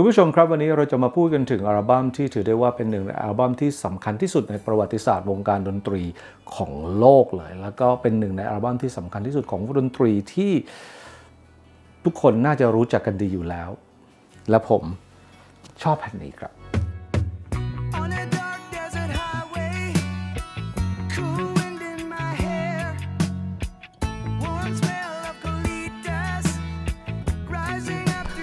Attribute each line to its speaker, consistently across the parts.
Speaker 1: คุณผู้ชมครับวันนี้เราจะมาพูดกันถึงอัลบั้มที่ถือได้ว่าเป็นหนึ่งในอัลบั้มที่สำคัญที่สุดในประวัติศาสตร์วงการดนตรีของโลกเลย แล้วก็เป็นหนึ่งในอัลบั้มที่สำคัญที่สุดของดนตรีที่ทุกคนน่าจะรู้จักกันดีอยู่แล้ว และผมชอบแผ่นนี้ครับ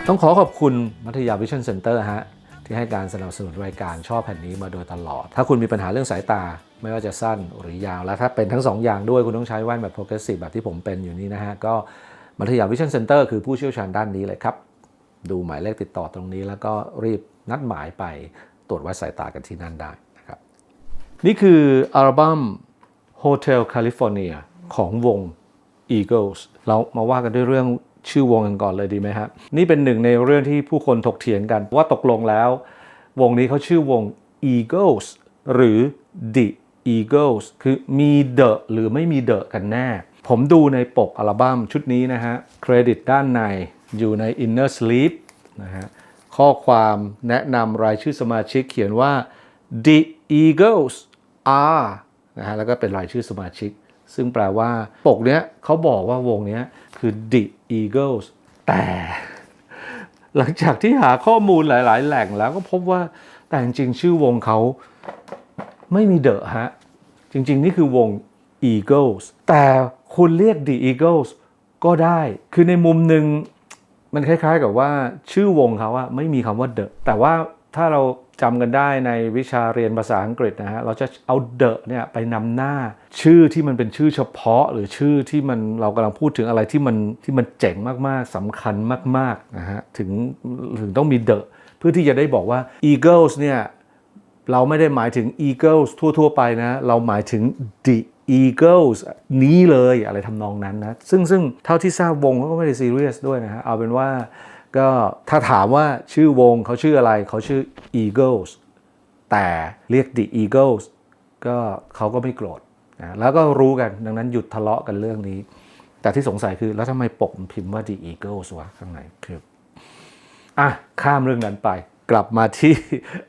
Speaker 1: ต้องขอขอบคุณมัธยาวิชั่นเซ็นเตอร์ฮะที่ให้การสนับสนุนรายการชอบแผ่นนี้มาโดยตลอด ถ้าคุณมีปัญหาเรื่องสายตา ไม่ว่าจะสั้นหรือยาว และถ้าเป็นทั้งสองอย่างด้วยคุณต้องใช้แว่นแบบโปรเกรสซีฟแบบที่ผมเป็นอยู่นี้นะฮะ ก็มัธยาวิชั่นเซ็นเตอร์คือผู้เชี่ยวชาญด้านนี้เลยครับ ดูหมายเลขติดต่อตรงนี้ แล้วก็รีบนัดหมายไปตรวจวัดสายตากันที่นั่นได้นะครับ นี่คืออัลบั้ม Hotel California ของวง Eagles เรามาว่ากันด้วยเรื่อง ชื่อวงกันก่อนเลยดีไหมฮะนี่เป็นหนึ่งในเรื่องที่ผู้คนถกเถียงกัน ว่าตกลงแล้ว วงนี้เขาชื่อวง Eagles หรือ The Eagles คือมี The หรือไม่มี The กันแน่ ผมดูในปกอัลบั้มชุดนี้นะฮะ เครดิตด้านในอยู่ใน Inner Sleep นะฮะ ข้อความแนะนำรายชื่อสมาชิกเขียนว่า The Eagles are นะฮะ แล้วก็เป็นรายชื่อสมาชิก ซึ่งแปลว่า ปกเนี้ยเขาบอกว่าวงเนี้ยคือ The Eagles แต่ หลังจากที่หาข้อมูลหลาย ๆ แหล่งแล้วก็พบว่าแต่จริง ๆ ชื่อวงเขาไม่มีเดอะฮะ จริง ๆ นี่คือวง Eagles แต่คุณเรียก The Eagles ก็ได้ คือในมุมหนึ่งมันคล้าย ๆ กับว่าชื่อวงเขาอะไม่มีคำว่า the แต่ว่าถ้าเรา จำกันได้ในวิชาเรียนภาษาอังกฤษนะฮะเราจะเอา the เนี่ยไปนำหน้าชื่อที่มันเป็นชื่อเฉพาะ หรือชื่อที่มันเรากำลังพูดถึงอะไรที่มันที่มันเจ๋งมากๆสำคัญมากๆนะฮะถึงถึงต้องมี the เพื่อที่จะได้บอกว่า Eagles เนี่ยเราไม่ได้หมายถึง Eagles ทั่ว ๆ ไปนะ เราหมายถึง The Eagles นี้เลยอะไรทำนองนั้นนะ ซึ่งซึ่งเท่าที่ทราบวงเขาก็ไม่ได้ซีเรียสด้วยนะฮะ เอาเป็นว่า ก็ถ้าถามว่าชื่อวงเขาชื่ออะไรเขาชื่อ Eagles แต่เรียก The Eagles ก็เขาก็ไม่โกรธนะแล้วก็รู้กันดังนั้นหยุดทะเลาะกันเรื่องนี้ แต่ที่สงสัยคือแล้วทำไมปกพิมพ์ว่า The Eagles วะข้างในคืออะข้ามเรื่องนั้นไป กลับมาที่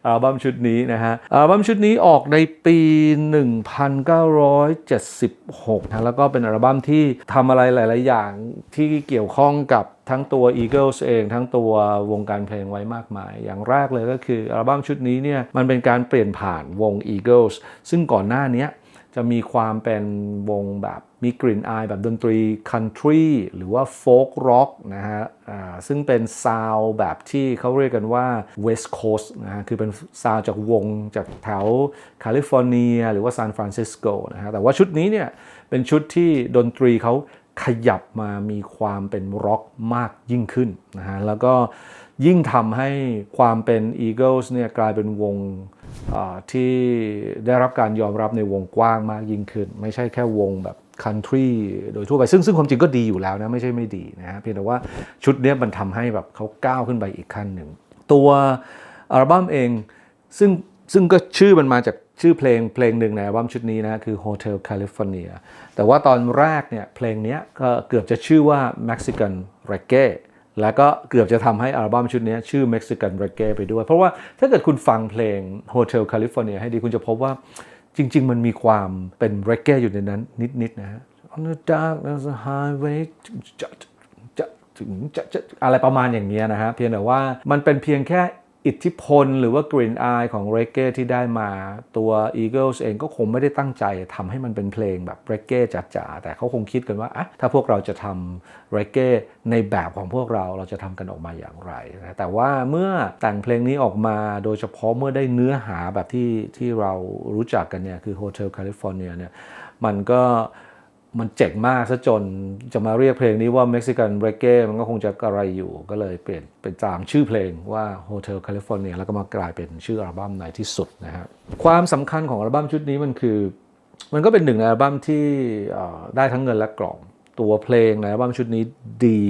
Speaker 1: อัลบั้มชุดนี้นะฮะอัลบั้มชุดนี้ออกในปี 1976นะแล้วก็เป็นอัลบั้มที่ทำอะไรหลาย ๆ อย่างที่เกี่ยวข้องกับทั้งตัว Eagles เอง ทั้งตัววงการเพลงไว้มากมาย อย่างแรกเลยก็คืออัลบั้มชุดนี้เนี่ยมันเป็นการเปลี่ยนผ่านวง Eagles ซึ่งก่อนหน้านี้ จะมีความเป็นวงแบบมีกลิ่นอายแบบดนตรีคันทรีหรือว่าโฟล์กร็อกนะฮะซึ่งเป็นซาวด์แบบที่เขาเรียกกันว่า West Coast นะฮะคือเป็นซาวด์จากวงจากแถวแคลิฟอร์เนีย หรือว่าซานฟรานซิสโกนะฮะแต่ว่าชุดนี้เนี่ยเป็นชุดที่ดนตรีเขาขยับมามีความเป็นร็อกมากยิ่งขึ้นนะฮะแล้วก็ ยิ่งทำให้ความเป็น Eagles เนี่ยกลายเป็นวงที่ได้รับการยอมรับในวงกว้างมากยิ่งขึ้น ไม่ใช่แค่วงแบบคันทรีโดยทั่วไปซึ่งซึ่งความจริงก็ดีอยู่แล้วนะไม่ใช่ไม่ดีนะฮะเพียงแต่ว่าชุดนี้มันทำให้แบบเขาก้าวขึ้นไปอีกขั้นหนึ่ง ตัวอัลบั้มเองซึ่งซึ่งก็ชื่อมันมาจากชื่อเพลงเพลงหนึ่งในอัลบั้มชุดนี้นะคือ Hotel California แต่ว่าตอนแรกเนี่ยเพลงนี้ก็เกือบจะชื่อว่า Mexican Reggae แล้วก็เกือบจะทำให้อัลบั้มชุดนี้ชื่อ Mexican Reggae ไปด้วย เพราะว่าถ้าเกิดคุณฟังเพลง Hotel California ให้ดีคุณจะพบว่าจริง ๆ มันมีความเป็น Reggae อยู่ในนั้นนิด ๆ นะฮะ On the dark there's a highway จะจะถึงจะจะอะไรประมาณอย่างเงี้ยนะฮะ เพียงแต่ว่ามันเป็นเพียงแค่ อิทธิพลหรือว่ากลิ่นอายของเรเก้ที่ได้มาตัว Eagles เองก็คงไม่ได้ตั้งใจทำให้มันเป็นเพลงแบบเรเก้จ๋าๆ แต่เขาคงคิดกันว่าอะถ้าพวกเราจะทำเรเก้ในแบบของพวกเราเราจะทำกันออกมาอย่างไรนะแต่ว่าเมื่อแต่งเพลงนี้ออกมาโดยเฉพาะเมื่อได้เนื้อหาแบบที่ที่เรารู้จักกันเนี่ยคือ Hotel California เนี่ยมันก็ มันเจ๋งมากซะจนจะมาเรียกเพลงนี้ว่า Mexican Reggae มันก็คงจะกระไรอยู่ก็เลยเปลี่ยนเป็นตามชื่อเพลงว่า Hotel California แล้วก็มากลายเป็นชื่ออัลบั้มในที่สุดนะฮะความสำคัญของอัลบั้มชุดนี้มันคือ มันก็เป็นหนึ่งในอัลบั้มที่ได้ทั้งเงินและกล่อง ตัวเพลงในอัลบั้มชุดนี้ดี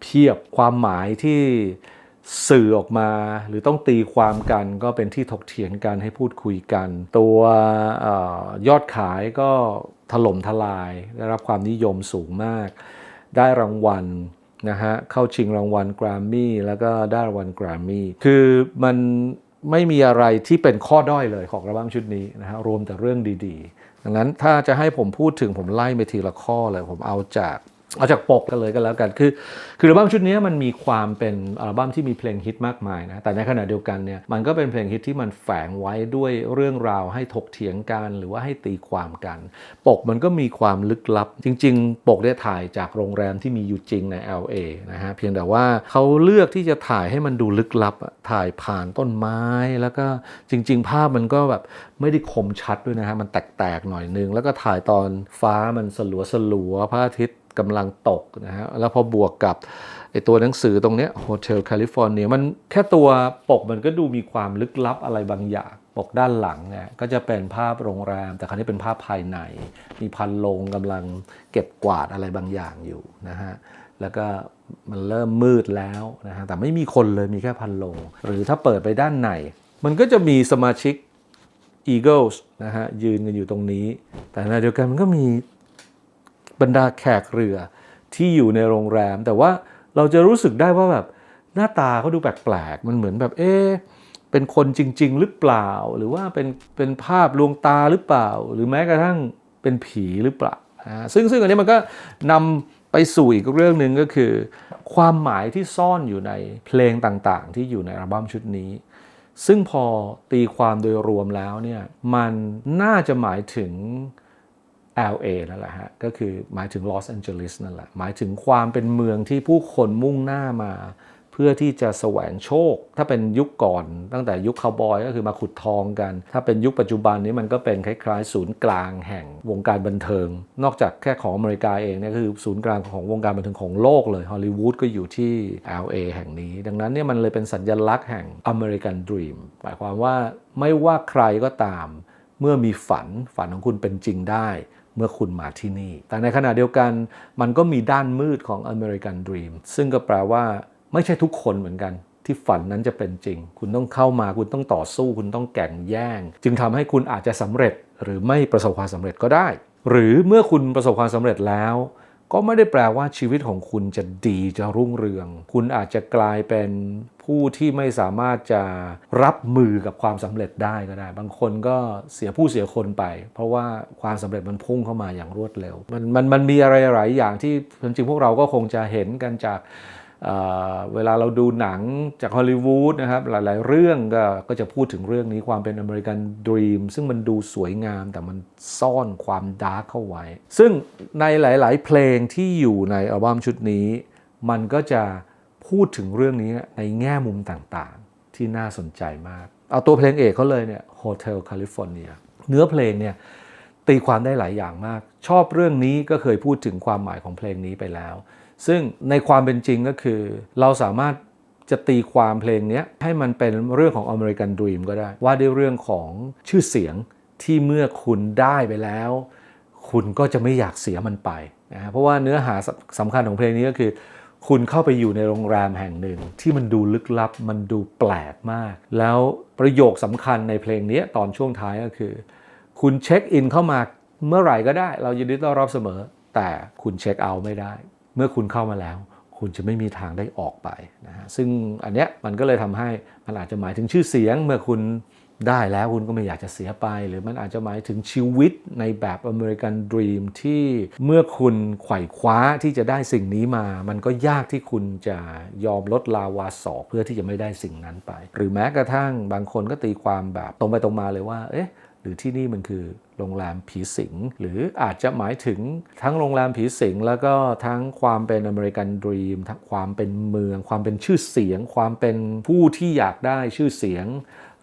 Speaker 1: เพียบความหมายที่ สื่อออกมา หรือต้องตีความกันก็เป็นที่ถกเถียงกันให้พูดคุยกัน ตัวออยอดขายก็ถล่มทลาย ได้รับความนิยมสูงมาก ได้รางวัลนะฮะเข้าชิงรางวัลแกรมมี่แล้วก็ได้รางวัลแกรมมี่คือมันไม่มีอะไรที่เป็นข้อด้อยเลยของอัลบั้มชุดนี้นะฮะรวมแต่เรื่องดีๆ ดังนั้นถ้าจะให้ผมพูดถึงผมไล่ไปทีละข้อเลยผมเอาจาก เอาจากปกกันเลยก็แล้วกัน คือคืออัลบั้มชุดนี้มันมีความเป็นอัลบั้มที่มีเพลงฮิตมากมายนะ แต่ในขณะเดียวกันเนี่ยมันก็เป็นเพลงฮิตที่มันแฝงไว้ด้วยเรื่องราวให้ถกเถียงกันหรือว่าให้ตีความกัน ปกมันก็มีความลึกลับ จริง ๆ ปกได้ถ่ายจากโรงแรมที่มีอยู่จริงใน LA นะฮะเพียงแต่ว่าเขาเลือกที่จะถ่ายให้มันดูลึกลับถ่ายผ่านต้นไม้แล้วก็จริง ๆ ภาพมันก็แบบไม่ได้คมชัดด้วยนะฮะมันแตกๆหน่อยนึงแล้วก็ถ่ายตอนฟ้ามันสลัวสลัวๆพระอาทิตย์ กำลังตกนะฮะแล้วพอบวกกับไอตัวหนังสือตรงเนี้ย Hotel California มันแค่ตัวปกมันก็ดูมีความลึกลับอะไรบางอย่าง ปกด้านหลังเนี่ยก็จะเป็นภาพโรงแรม แต่คราวนี้เป็นภาพภายใน มีพันโลงกำลังเก็บกวาดอะไรบางอย่างอยู่นะฮะแล้วก็มันเริ่มมืดแล้วนะฮะแต่ไม่มีคนเลยมีแค่พันโลง หรือถ้าเปิดไปด้านในมันก็จะมีสมาชิก Eagles นะฮะยืนกันอยู่ตรงนี้ แต่ในเดียวกันมันก็มี บรรดาแขกเรือที่อยู่ในโรงแรม แต่ว่าเราจะรู้สึกได้ว่าแบบหน้าตาเขาดูแปลกๆมันเหมือนแบบเอ๊เป็นคนจริง ๆ หรือเปล่า หรือว่าเป็นเป็นภาพลวงตาหรือเปล่า หรือแม้กระทั่งเป็นผีหรือเปล่าอ่าซึ่งซึ่งอันนี้มันก็นำไปสู่อีกเรื่องหนึ่งก็คือ ความหมายที่ซ่อนอยู่ในเพลงต่างๆ ที่อยู่ในอัลบั้มชุดนี้ ซึ่งพอตีความโดยรวมแล้วเนี่ยมันน่าจะหมายถึง LA นั่นแหละฮะก็คือหมายถึงลอสแอนเจลิสนั่นแหละหมายถึงความเป็นเมืองที่ผู้คนมุ่งหน้ามา เพื่อที่จะแสวงโชค ถ้าเป็นยุคก่อนตั้งแต่ยุคคาวบอยก็คือมาขุดทองกัน ถ้าเป็นยุคปัจจุบันนี้มันก็เป็นคล้ายๆ ศูนย์กลางแห่งวงการบันเทิง นอกจากแค่ของอเมริกาเองเนี่ยก็คือศูนย์กลางของวงการบันเทิงของโลกเลยฮอลลีวูดก็อยู่ที่ LA แห่งนี้ ดังนั้นเนี่ยมันเลยเป็นสัญลักษณ์แห่งอเมริกันดรีมหมายความว่าไม่ว่าใครก็ตาม เมื่อมีฝันฝันของคุณเป็นจริงได้ มื่อคุณมาที่นี่ แต่ในขณะเดียวกันมันก็มีด้านมืดของ American Dream ซึ่งก็แปลว่าไม่ใช่ทุกคนเหมือนกันที่ฝันนั้นจะเป็นจริง คุณต้องเข้ามาคุณต้องต่อสู้ คุณต้องแก่งแย่ง จึงทำให้คุณอาจจะสำเร็จหรือไม่ประสบความสำเร็จก็ได้ หรือเมื่อคุณประสบความสำเร็จแล้ว ก็ไม่ได้แปลว่าชีวิตของคุณจะดีจะรุ่งเรือง คุณอาจจะกลายเป็น ผู้ที่ไม่สามารถจะรับมือกับความสำเร็จได้ก็ได้ บางคนก็เสียผู้เสียคนไป เพราะว่าความสำเร็จมันพุ่งเข้ามาอย่างรวดเร็ว มันมันมันมีอะไรหลายอย่างที่จริงๆพวกเราก็คงจะเห็นกันจากเเวลาเราดูหนังจากฮอลลีวูดนะครับหลายๆ เรื่องก็ก็จะพูดถึงเรื่องนี้ความเป็นอเมริกันดรีมซึ่งมันดูสวยงามแต่มันซ่อนความดาร์กเข้าไว้ ซึ่งในหลาย ๆ เพลงที่อยู่ในอัลบั้มชุดนี้ มันก็จะ พูดถึงเรื่องนี้ในแง่มุมต่างๆ ที่น่าสนใจมาก เอาตัวเพลงเอกเขาเลยเนี่ย Hotel California เนื้อเพลงเนี่ยตีความได้หลายอย่างมาก ชอบเรื่องนี้ก็เคยพูดถึงความหมายของเพลงนี้ไปแล้ว ซึ่งในความเป็นจริงก็คือ เราสามารถจะตีความเพลงนี้ให้มันเป็นเรื่องของ American Dream ก็ได้ ว่าด้วยเรื่องของชื่อเสียงที่เมื่อคุณได้ไปแล้ว คุณก็จะไม่อยากเสียมันไปนะเพราะว่าเนื้อหาสำคัญของเพลงนี้ก็คือ คุณเข้าไปอยู่ในโรงแรมแห่งหนึ่ง ที่มันดูลึกลับ มันดูแปลกมาก แล้วประโยคสำคัญในเพลงนี้ตอนช่วงท้ายก็คือ คุณเช็คอินเข้ามาเมื่อไหร่ก็ได้ เรายินดีต้อนรับเสมอ แต่คุณเช็คเอาท์ไม่ได้ เมื่อคุณเข้ามาแล้ว คุณจะไม่มีทางได้ออกไปนะฮะซึ่งอันเนี้ยมันก็เลยทำให้มันอาจจะหมายถึงชื่อเสียงเมื่อคุณ ได้แล้วคุณก็ไม่อยากจะเสียไป หรือมันอาจจะหมายถึงชีวิตในแบบอเมริกันดรีมที่เมื่อคุณไขว่คว้าที่จะได้สิ่งนี้มา มันก็ยากที่คุณจะยอมลดลาวาสอกเพื่อที่จะไม่ได้สิ่งนั้นไป หรือแม้กระทั่งบางคนก็ตีความแบบตรงไปตรงมาเลยว่า เอ๊ะหรือที่นี่มันคือโรงแรมผีสิง หรืออาจจะหมายถึงทั้งโรงแรมผีสิง แล้วก็ทั้งความเป็นอเมริกันดรีมทั้งความเป็นเมือง ความเป็นชื่อเสียง ความเป็นผู้ที่อยากได้ชื่อเสียง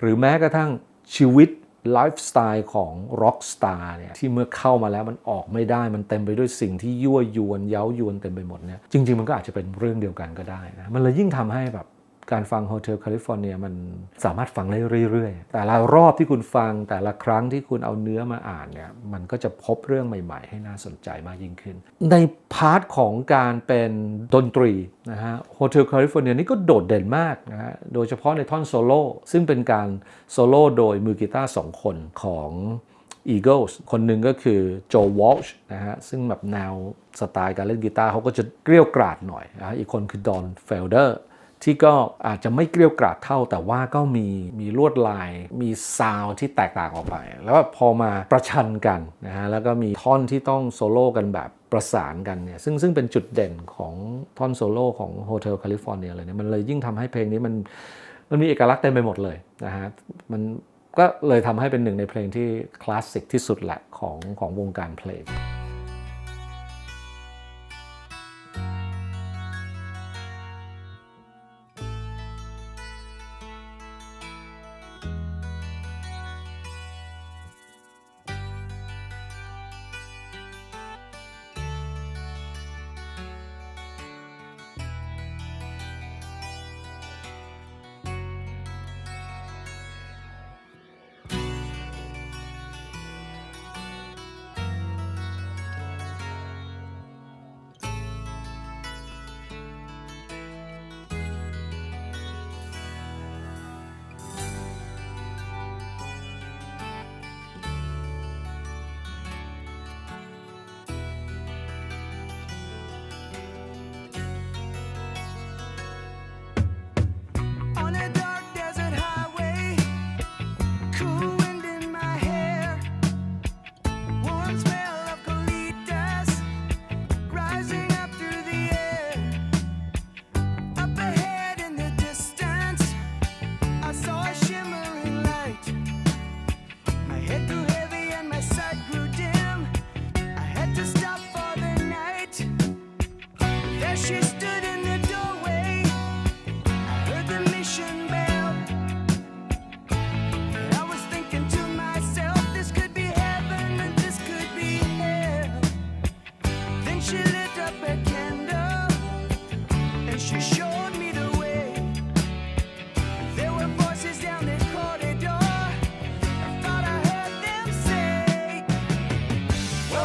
Speaker 1: หรือแม้กระทั่งชีวิตไลฟ์สไตล์ของร็อกสตาร์เนี่ยที่เมื่อเข้ามาแล้วมันออกไม่ได้มันเต็มไปด้วยสิ่งที่ยั่วยวนเย้ายวนเต็มไปหมดเนี่ยจริง ๆ มันก็อาจจะเป็นเรื่องเดียวกันก็ได้นะมันเลยยิ่งทำให้แบบ การฟัง Hotel California มันสามารถฟังได้เรื่อยๆ แต่ละรอบที่คุณฟังแต่ละครั้งที่คุณเอาเนื้อมาอ่านเนี่ยมันก็จะพบเรื่องใหม่ๆ ให้น่าสนใจมากยิ่งขึ้น ในพาร์ทของการเป็นดนตรีนะฮะ Hotel California นี่ก็โดดเด่นมากนะฮะโดยเฉพาะในท่อนโซโล่ซึ่งเป็นการโซโล่โดยมือกีตาร์สองคนของ Eagles คนหนึ่งก็คือโจวอลช์นะฮะ ซึ่งแบบแนวสไตล์การเล่นกีตาร์เขาก็จะเกลี้ยวกราดหน่อยนะะอีกคนคือดอนเฟลเดอร์ ที่ก็อาจจะไม่เกลี้ยวกราดเท่า แต่ว่าก็มีมีลวดลาย มีซาวที่แตกต่างออกไป แล้วพอมาประชันกันนะฮะแล้วก็มีท่อนที่ต้องโซโล่กันแบบประสานกันเนี่ยซึ่งซึ่งเป็นจุดเด่นของท่อนโซโล่ของ Hotel California เลยเนี่ยมันเลยยิ่งทำให้เพลงนี้มันมันมีเอกลักษณ์เต็มไปหมดเลยนะฮะมันก็เลยทำให้เป็นหนึ่งในเพลงที่คลาสสิกที่สุดแหละของของวงการเพลง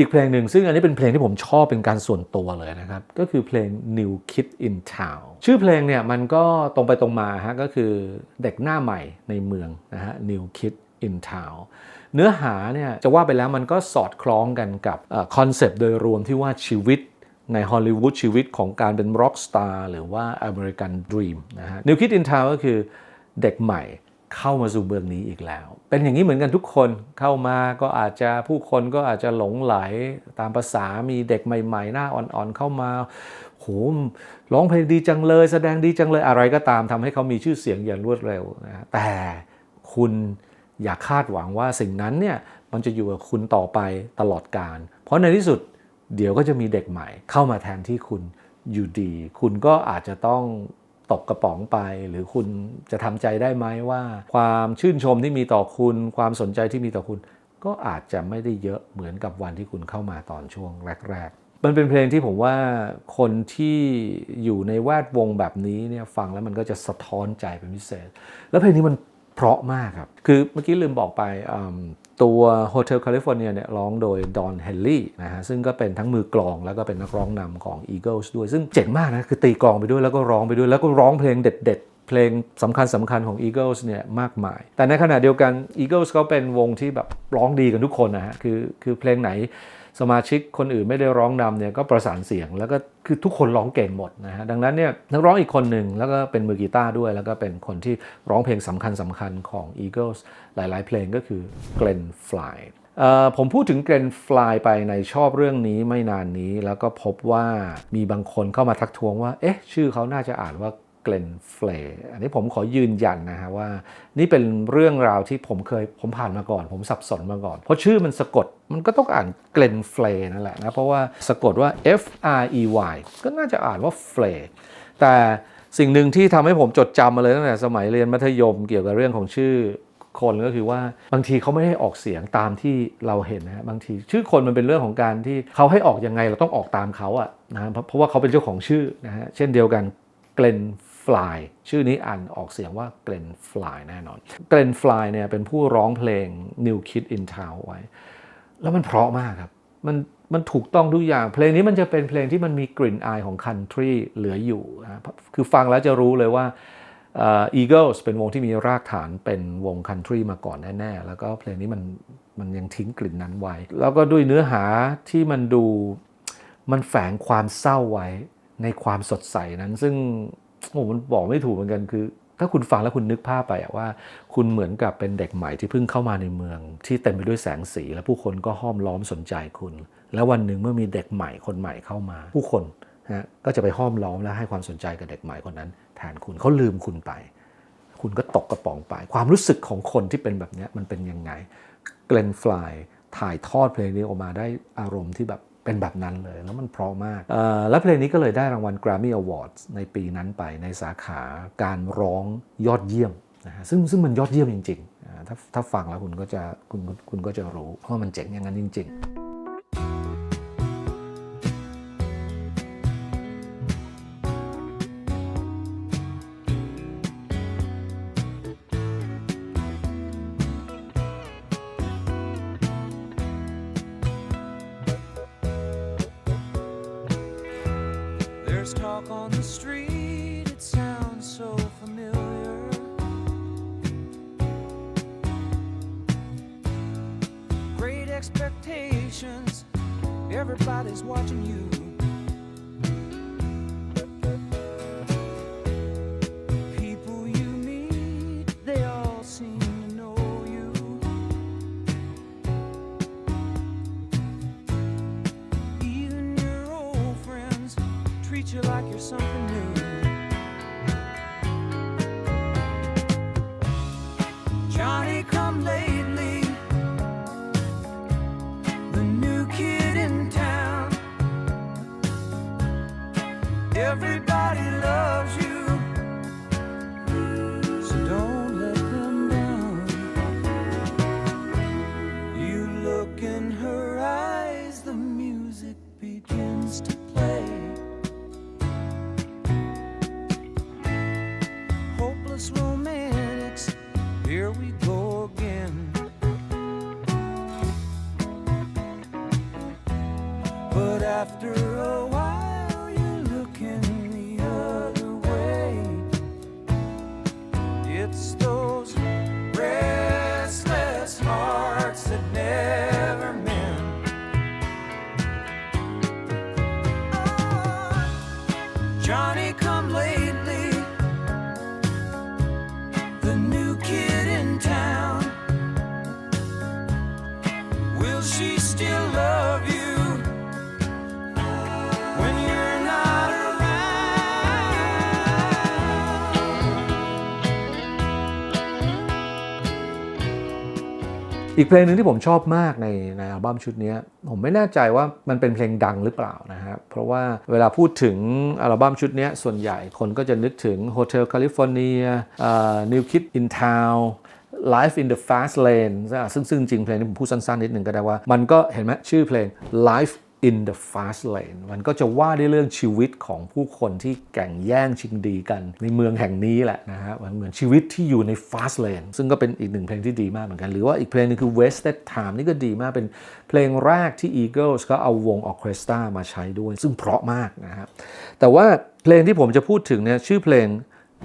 Speaker 1: อีกเพลงหนึ่งซึ่งอันนี้เป็นเพลงที่ผมชอบเป็นการส่วนตัวเลยนะครับ ก็คือเพลง New Kid in Town ชื่อเพลงเนี่ยมันก็ตรงไปตรงมาฮะก็คือเด็กหน้าใหม่ในเมืองนะฮะ New Kid in Town เนื้อหาเนี่ยจะว่าไปแล้วมันก็สอดคล้องกันกับคอนเซปต์โดยรวมที่ว่าชีวิตในฮอลลีวูดชีวิตของการเป็นร็อกสตาร์หรือว่าอเมริกันดรีมนะฮะนิวคิดอินทาวก็คือเด็กใหม่ เข้ามาสู่เมืองนี้อีกแล้ว เป็นอย่างนี้เหมือนกันทุกคนเข้ามาก็อาจจะผู้คนก็อาจจะหลงไหลตามภาษามีเด็กใหม่ๆ หน้าอ่อนๆเข้ามาโหร้องเพลงดีจังเลย แสดงดีจังเลยอะไรก็ตามทำให้เขามีชื่อเสียงอย่างรวดเร็วนะฮะแต่คุณอย่าคาดหวังว่าสิ่งนั้นเนี่ยมันจะอยู่กับคุณต่อไปตลอดกาลเพราะในที่สุดเดี๋ยวก็จะมีเด็กใหม่เข้ามาแทนที่คุณอยู่ดี คุณก็อาจจะต้อง ตกกระป๋องไป หรือคุณจะทำใจได้ไหมว่า ความชื่นชมที่มีต่อคุณ ความสนใจที่มีต่อคุณ ก็อาจจะไม่ได้เยอะเหมือนกับวันที่คุณเข้ามาตอนช่วงแรก ๆ มันเป็นเพลงที่ผมว่าคนที่อยู่ในแวดวงแบบนี้เนี่ยฟังแล้วมันก็จะสะท้อนใจเป็นพิเศษ แล้วเพลงนี้มันเพราะมากครับ คือเมื่อกี้ลืมบอกไป ตัว Hotel California เนี่ยร้องโดย Don Henley นะฮะซึ่งก็เป็นทั้งมือกลองแล้วก็เป็นนักร้องนำของ Eagles ด้วย ซึ่งเจ๋งมากนะ คือตีกลองไปด้วยแล้วก็ร้องไปด้วย แล้วก็ร้องเพลงเด็ด ๆ เพลงสำคัญสำคัญของ Eagles เนี่ยมากมาย แต่ในขณะเดียวกัน Eagles เขาเป็นวงที่แบบร้องดีกันทุกคนนะฮะคือคือเพลงไหน สมาชิกคนอื่นไม่ได้ร้องนำเนี่ยก็ประสานเสียงแล้วก็คือทุกคนร้องเก่งหมดนะฮะดังนั้นเนี่ยนักร้องอีกคนหนึ่งแล้วก็เป็นมือกีตาร์ด้วย แล้วก็เป็นคนที่ร้องเพลงสำคัญสำคัญของ Eagles หลายๆ เพลงก็คือ Glenn Fly เออผมพูดถึง Glenn Fly ไปในชอบเรื่องนี้ไม่นานนี้ แล้วก็พบว่ามีบางคนเข้ามาทักท้วงว่า เอ๊ะ ชื่อเขาน่าจะอ่านว่า เกลนเฟลอันนี้ผมขอยืนยันนะฮะว่า นี่เป็นเรื่องราวที่ผมเคยผมผ่านมาก่อน ผมสับสนมาก่อน เพราะชื่อมันสะกดมันก็ต้องอ่านเกลนเฟลนั่นแหละนะเพราะว่าสะกดว่า F R E Y ก็น่าจะอ่านว่าเฟลแต่สิ่งหนึ่งที่ทำให้ผมจดจำมาเลยตั้งแต่สมัยเรียนมัธยมเกี่ยวกับเรื่องของชื่อคนก็คือว่าบางทีเขาไม่ได้ออกเสียงตามที่เราเห็นนะฮะบางที ชื่อคนมันเป็นเรื่องของการที่เขาให้ออกยังไงเราต้องออกตามเขาอะนะเพราะว่าเขาเป็นเจ้าของชื่อนะฮะเช่นเดียวกันเกลนฟ ฟลายชื่อนี้อ่านออกเสียงว่าเกลนฟลายแน่นอน เกลนฟลายเนี่ยเป็นผู้ร้องเพลง New Kid in Town ไว้ แล้วมันเพราะมากครับ มันมันถูกต้องทุกอย่าง เพลงนี้มันจะเป็นเพลงที่มันมีกลิ่นอายของคันทรีเหลืออยู่นะคือฟังแล้วจะรู้เลยว่าอ่อ Eagles เป็นวงที่มีรากฐานเป็นวงคันทรีมาก่อนแน่ๆ แล้วก็เพลงนี้มันมันยังทิ้งกลิ่นนั้นไว้ แล้วก็ด้วยเนื้อหาที่มันดูมันแฝงความเศร้าไว้ในความสดใสนั้นซึ่ง โอ้มันบอกไม่ถูกเหมือนกันคือ ถ้าคุณฟังแล้วคุณนึกภาพไปอะว่า คุณเหมือนกับเป็นเด็กใหม่ที่เพิ่งเข้ามาในเมือง ที่เต็มไปด้วยแสงสี และผู้คนก็ห้อมล้อมสนใจคุณ แล้ววันหนึ่งเมื่อมีเด็กใหม่คนใหม่เข้ามา ผู้คนนะก็จะไปห้อมล้อมและให้ความสนใจกับเด็กใหม่คนนั้น แทนคุณเขาลืมคุณไป คุณก็ตกกระป๋องไป ความรู้สึกของคนที่เป็นแบบนี้มันเป็นยังไงเกลนฟลายถ่ายทอดเพลงนี้ออกมาได้อารมณ์ที่แบบ เป็นแบบนั้นเลยแล้วมันเพราะมากและเพลงนี้ก็เลยได้รางวัล Grammy Awards ในปีนั้นไปในสาขาการร้องยอดเยี่ยมนะฮะซึ่งซึ่งมันยอดเยี่ยมจริงๆถ้าถ้าฟังแล้วคุณก็จะคุณคุณคุณก็จะรู้ว่ามันเจ๋งอย่างนั้นจริง ๆ
Speaker 2: street, it sounds so familiar. Great expectations, everybody's watching you. You like you're something new. Johnny come lately, the new kid in town. Everybody after a while, you're the other way. It's those restless hearts that never mend. Oh, Johnny
Speaker 1: อีกเพลงหนึ่งที่ผมชอบมากในในอัลบั้มชุดนี้ ผมไม่แน่ใจว่ามันเป็นเพลงดังหรือเปล่านะครับเพราะว่าเวลาพูดถึงอัลบั้มชุดนี้ส่วนใหญ่คนก็จะนึกถึง Hotel California New Kid in Town Life in the Fast Lane ซึ่งซึ่งจริงเพลงนี้ผมพูดสั้นๆนิดหนึ่งก็ได้ว่า มันก็เห็นไหมชื่อเพลง Life in the fast lane มันก็จะว่าได้เรื่องชีวิตของผู้คนที่แข่งแย่งชิงดีกัน ในเมืองแห่งนี้แหละนะฮะมันเหมือนชีวิตที่อยู่ใน fast lane ซึ่งก็เป็นอีกหนึ่งเพลงที่ดีมากเหมือนกัน หรือว่าอีกเพลงนึงคือ wasted time นี่ก็ดีมากเป็นเพลงแรกที่ Eagles ก็เอาวงออเคสตรามาใช้ด้วย ซึ่งเพราะมากนะฮะแต่ว่าเพลงที่ผมจะพูดถึงเนี่ยชื่อเพลง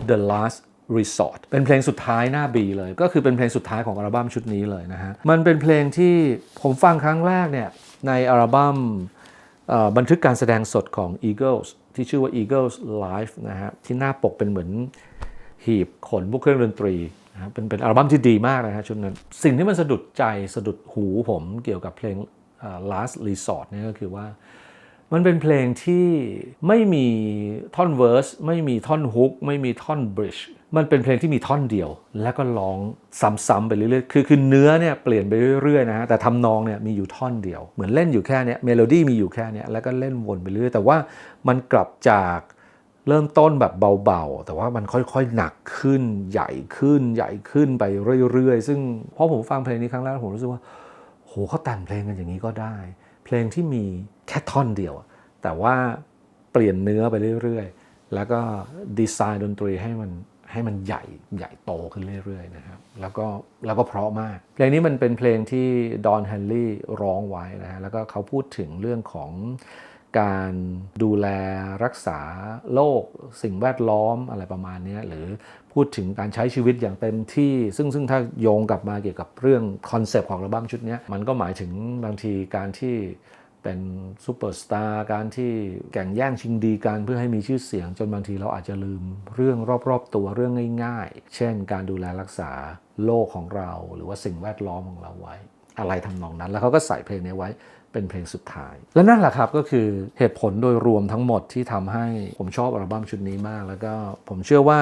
Speaker 1: The Last Resort เป็นเพลงสุดท้ายหน้าบีเลย ก็คือเป็นเพลงสุดท้ายของอัลบั้มชุดนี้เลยนะฮะ มันเป็นเพลงที่ผมฟังครั้งแรกเนี่ย ในอัลบั้มบันทึกการแสดงสดของ Eagles ที่ชื่อว่า Eagles Live นะฮะที่หน้าปกเป็นเหมือนหีบขนพวกเครื่องดนตรีนะฮะเป็นเป็นอัลบั้มที่ดีมากนะฮะชุดนั้น สิ่งที่มันสะดุดใจสะดุดหูผมเกี่ยวกับเพลง Last Resort เนี่ยก็คือว่า มันเป็นเพลงที่ไม่มีท่อนเวิร์สไม่มีท่อนฮุกไม่มีท่อนบริดจ์ มันเป็นเพลงที่มีท่อนเดียว แล้วก็ร้องซ้ำๆไปเรื่อยๆ คือคือเนื้อเนี่ยเปลี่ยนไปเรื่อยๆนะฮะ แต่ทำนองเนี่ยมีอยู่ท่อนเดียว เหมือนเล่นอยู่แค่เนี้ยเมโลดี้มีอยู่แค่เนี้ยแล้วก็เล่นวนไปเรื่อย แต่ว่ามันกลับจากเริ่มต้นแบบเบาๆ แต่ว่ามันค่อยๆ หนักขึ้น ใหญ่ขึ้น ใหญ่ขึ้นไปเรื่อยๆ ซึ่งพอผมฟังเพลงนี้ครั้งแรกผมรู้สึกว่า โหเขาแต่งเพลงกันอย่างนี้ก็ได้ เพลงที่มีแค่ท่อนเดียว แต่ว่าเปลี่ยนเนื้อไปเรื่อยๆ แล้วก็ดีไซน์ดนตรีให้มัน ให้มันใหญ่ใหญ่โตขึ้นเรื่อยๆนะครับแล้วก็แล้วก็เพราะมาก เพลงนี้มันเป็นเพลงที่ดอนแฮนลี่ร้องไว้นะฮะแล้วก็เขาพูดถึงเรื่องของการดูแลรักษาโลกสิ่งแวดล้อมอะไรประมาณนี้หรือพูดถึงการใช้ชีวิตอย่างเต็มที่ ซึ่งซึ่งถ้าโยงกลับมาเกี่ยวกับเรื่องคอนเซปต์ของอัลบั้มชุดนี้มันก็หมายถึงบางทีการที่ เป็นซูเปอร์สตาร์การที่แข่งแย่งชิงดีกันเพื่อให้มีชื่อเสียงจนบางทีเราอาจจะลืมเรื่องรอบๆตัวเรื่องง่าย ๆ เช่น การดูแลรักษาโลกของเรา หรือว่าสิ่งแวดล้อมของเราไว้ อะไรทำนองนั้น แล้วเขาก็ใส่เพลงนี้ไว้ เป็นเพลงสุดท้าย และนั่นแหละครับก็คือเหตุผลโดยรวมทั้งหมดที่ทำให้ผมชอบอัลบั้มชุดนี้มาก แล้วก็ผมเชื่อว่า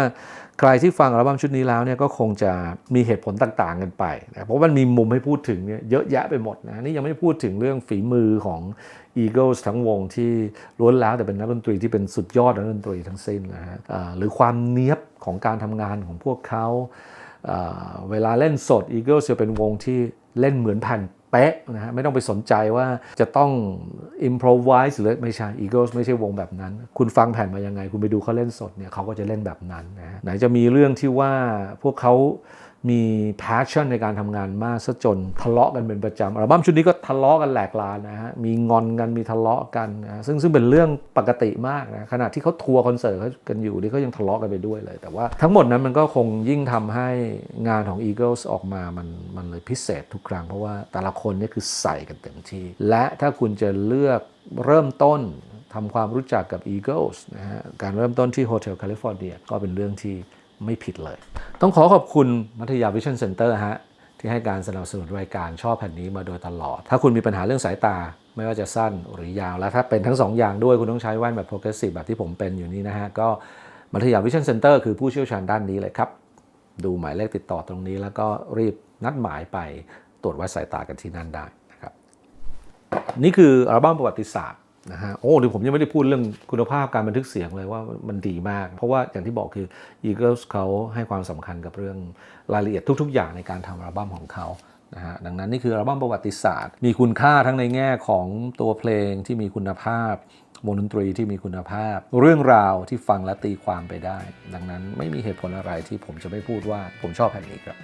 Speaker 1: ใครที่ฟังอัลบั้มชุดนี้แล้วเนี่ยก็คงจะมีเหตุผลต่างๆกันไปนะเพราะมันมีมุมให้พูดถึงเนี่ยเยอะแยะไปหมดนะนี่ยังไม่พูดถึงเรื่องฝีมือของ Eagles ทั้งวงที่ล้วนแล้วแต่เป็นนักดนตรีที่เป็นสุดยอดนักดนตรีทั้งสิ้นนะฮะหรือความเนี้ยบของการทำงานของพวกเขาอ่าเวลาเล่นสด Eagles จะเป็นวงที่เล่นเหมือนแผ่น เป๊ะนะฮะไม่ต้องไปสนใจว่าจะต้อง improvise หรือไม่ใช่ Eagles ไม่ใช่วงแบบนั้น คุณฟังแผ่นมายังไง คุณไปดูเขาเล่นสดเนี่ยเขาก็จะเล่นแบบนั้นนะฮะไหนจะมีเรื่องที่ว่าพวกเขา มี passion ในการทำงานมากซะจนทะเลาะกันเป็นประจำอัลบั้มชุดนี้ก็ทะเลาะกันแหลกลานนะฮะมีงอนกันมีทะเลาะกันนะซึ่งซึ่งเป็นเรื่องปกติมากนะขณะที่เขาทัวร์คอนเสิร์ตกันอยู่นี่เขายังทะเลาะกันไปด้วยเลย แต่ว่าทั้งหมดนั้นมันก็คงยิ่งทำให้งานของ Eagles ออกมามันมันเลยพิเศษทุกครั้ง เพราะว่าแต่ละคนนี่คือใส่กันเต็มที่ และถ้าคุณจะเลือกเริ่มต้นทำความรู้จักกับ Eagles นะฮะการเริ่มต้นที่ Hotel California ก็เป็นเรื่องที่ ไม่ผิดเลย ต้องขอขอบคุณมัธยาวิชั่นเซ็นเตอร์ฮะที่ให้การสนับสนุนรายการชอบแผ่นนี้มาโดยตลอด ถ้าคุณมีปัญหาเรื่องสายตาไม่ว่าจะสั้นหรือยาว และถ้าเป็นทั้ง 2 อย่างด้วยคุณต้องใช้แว่นแบบ progressive แบบที่ผมเป็นอยู่นี้นะฮะ ก็มัธยาวิชั่นเซ็นเตอร์คือผู้เชี่ยวชาญด้านนี้เลยครับ ดูหมายเลขติดต่อตรงนี้ แล้วก็รีบนัดหมายไปตรวจวัดสายตากันที่นั่นได้นะครับ นี่คืออัลบั้มประวัติศาสตร์ นะฮะโอ้เดี๋ยผมยังไม่ได้พูดเรื่องคุณภาพการบันทึกเสียงเลยว่ามันดีมาก เพราะว่าอย่างที่บอกคือ Eagles เขาให้ความสำคัญกับเรื่องรายละเอียดทุก ๆ อย่างในการทำอัลบั้มของเขานะฮะดังนั้นนี่คืออัลบั้มประวัติศาสตร์ มีคุณค่าทั้งในแง่ของตัวเพลงที่มีคุณภาพวงดนตรีที่มีคุณภาพ เรื่องราวที่ฟังและตีความไปได้ ดังนั้นไม่มีเหตุผลอะไรที่ผมจะไม่พูดว่าผมชอบแผ่นนี้ครับ